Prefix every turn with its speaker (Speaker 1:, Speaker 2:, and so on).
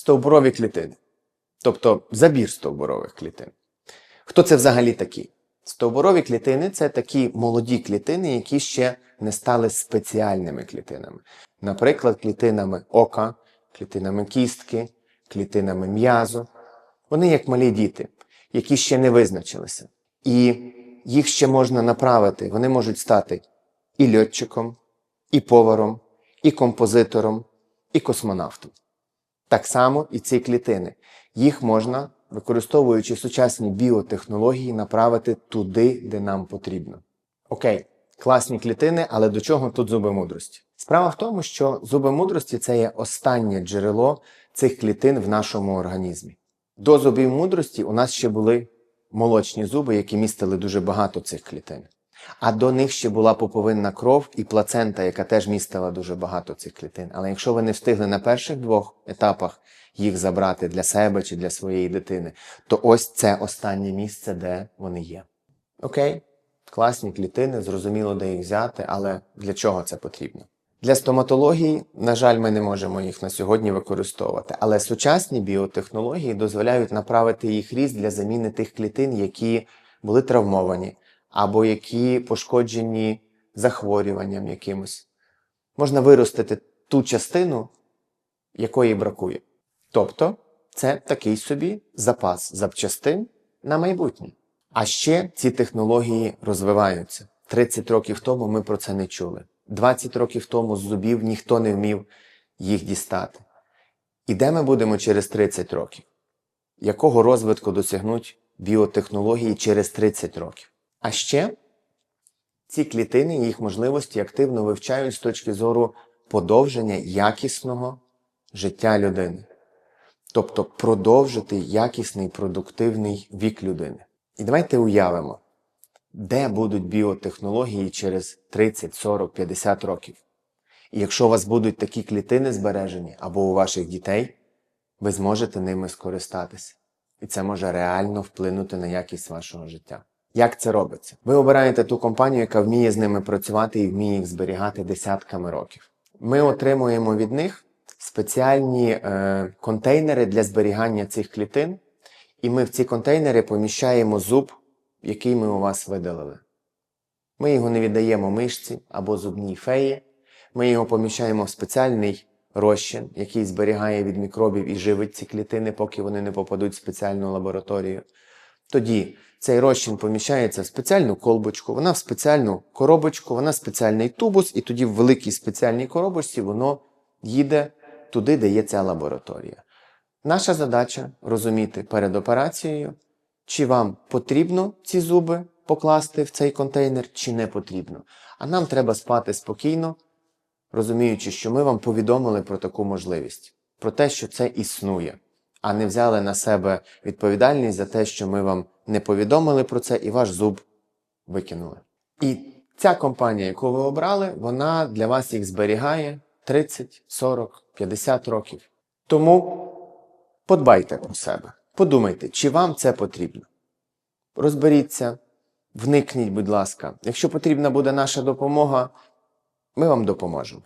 Speaker 1: стовбурові клітини, тобто забір стовбурових клітин. Хто це взагалі такі? Стовбурові клітини це такі молоді клітини, які ще не стали спеціальними клітинами. Наприклад, клітинами ока, клітинами кістки, клітинами м'язу. Вони як малі діти, які ще не визначилися. І їх ще можна направити. Вони можуть стати і льотчиком, і поваром, і композитором, і космонавтом. Так само і ці клітини. Їх можна, використовуючи сучасні біотехнології, направити туди, де нам потрібно. Окей, класні клітини, але до чого тут зуби мудрості? Справа в тому, що зуби мудрості це є останнє джерело цих клітин в нашому організмі. До зубів мудрості у нас ще були молочні зуби, які містили дуже багато цих клітин. А до них ще була поповинна кров і плацента, яка теж містила дуже багато цих клітин. Але якщо ви не встигли на перших двох етапах їх забрати для себе чи для своєї дитини, то ось це останнє місце, де вони є. Окей, класні клітини, зрозуміло, де їх взяти, але для чого це потрібно? Для стоматології, на жаль, ми не можемо їх на сьогодні використовувати, але сучасні біотехнології дозволяють направити їх ріст для заміни тих клітин, які були травмовані або які пошкоджені захворюванням якимось. Можна виростити ту частину, якої бракує. Тобто, це такий собі запас запчастин на майбутнє. А ще ці технології розвиваються. 30 років тому ми про це не чули. 20 років тому з зубів ніхто не вмів їх дістати. І де ми будемо через 30 років? Якого розвитку досягнуть біотехнології через 30 років? А ще ці клітини і їх можливості активно вивчають з точки зору подовження якісного життя людини. Тобто продовжити якісний продуктивний вік людини. І давайте уявимо, де будуть біотехнології через 30, 40, 50 років. І якщо у вас будуть такі клітини збережені або у ваших дітей, ви зможете ними скористатися. І це може реально вплинути на якість вашого життя. Як це робиться? Ви обираєте ту компанію, яка вміє з ними працювати і вміє їх зберігати десятками років. Ми отримуємо від них спеціальні е, контейнери для зберігання цих клітин, і ми в ці контейнери поміщаємо зуб, який ми у вас видалили. Ми його не віддаємо мишці або зубній феї. Ми його поміщаємо в спеціальний розчин, який зберігає від мікробів і живить ці клітини, поки вони не попадуть в спеціальну лабораторію. Тоді цей розчин поміщається в спеціальну колбочку, вона в спеціальну коробочку, вона в спеціальний тубус, і тоді в великій спеціальній коробочці воно їде туди, де є ця лабораторія. Наша задача розуміти перед операцією, чи вам потрібно ці зуби покласти в цей контейнер, чи не потрібно. А нам треба спати спокійно, розуміючи, що ми вам повідомили про таку можливість, про те, що це існує, а не взяли на себе відповідальність за те, що ми вам не повідомили про це і ваш зуб викинули. І ця компанія, яку ви обрали, вона для вас їх зберігає 30, 40, 50 років. Тому подбайте про себе. Подумайте, чи вам це потрібно. Розберіться, вникніть, будь ласка. Якщо потрібна буде наша допомога, ми вам допоможемо.